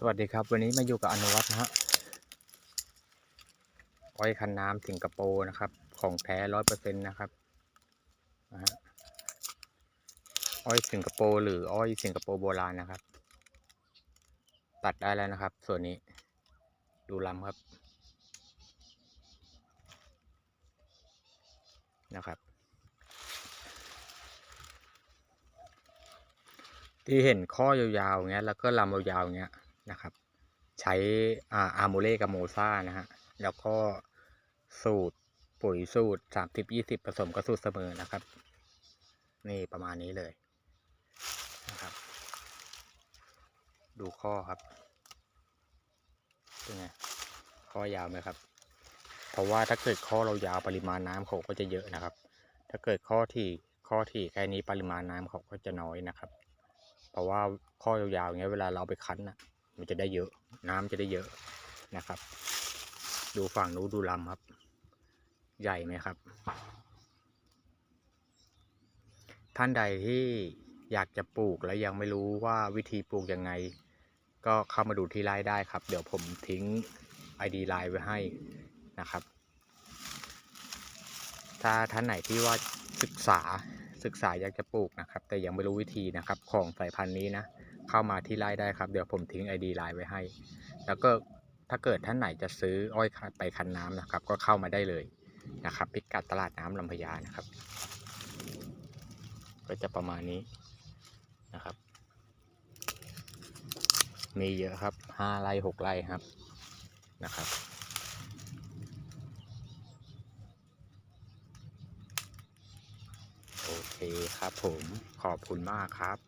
สวัสดีครับ วันนี้มาอยู่กับอนุวัฒน์นะฮะอ้อยคันน้ำสิงคโปร์นะครับ ของแท้ร้อยเปอร์เซ็นต์นะครับนะฮะอ้อยสิงคโปร์หรืออ้อยสิงคโปร์โบราณนะครับ ตัดได้แล้วนะครับ ส่วนนี้ ดูลำครับ นะครับ ที่เห็นข้อยาวๆเงี้ย แล้วก็ลำยาวๆเงี้ย นะครับ ใช้อาร์โมเล่กับโมซ่านะฮะแล้วก็สูตรปุ๋ยสูตรสามสิบยี่สิบผสมกับสูตรเสมอนะครับ นี่ประมาณนี้เลยนะครับ ดูข้อครับเป็นไงข้อยาวไหมครับ เพราะว่าถ้าเกิดข้อเรายาวปริมาณน้ำเขาก็จะเยอะนะครับ ถ้าเกิดข้อที่ข้อที่แค่นี้ปริมาณน้ำเขาก็จะน้อยนะครับ เพราะว่าข้อยาวๆอย่างเงี้ยเวลาเราเอาไปคั้นนะ มันจะได้เยอะ น้ำจะได้เยอะนะครับ ดูฝั่งนู้ดูลำครับ ใหญ่ไหมครับ ท่านใดที่อยากจะปลูกและยังไม่รู้ว่าวิธีปลูกยังไง ก็เข้ามาดูที่ไลน์ได้ครับ เดี๋ยวผมทิ้ง ID ไลน์ไว้ให้นะครับ ถ้าท่านไหนที่ว่าศึกษาศึกษาอยากจะปลูกนะครับ แต่ยังไม่รู้วิธีนะครับ ของสายพันธุ์นี้นะ เข้ามาที่ไลน์ได้ครับ เดี๋ยวผมทิ้ง ID ไลน์ไว้ให้ แล้วก็ถ้าเกิดท่านไหนจะซื้ออ้อยไปคันน้ำนะครับ ก็เข้ามาได้เลยนะครับพิกัดตลาดน้ำลำพญานะครับ ก็จะประมาณนี้นะครับ มีเยอะครับห้าไร่หกไร่ครับนะครับโอเคครับผมขอบคุณมากครับ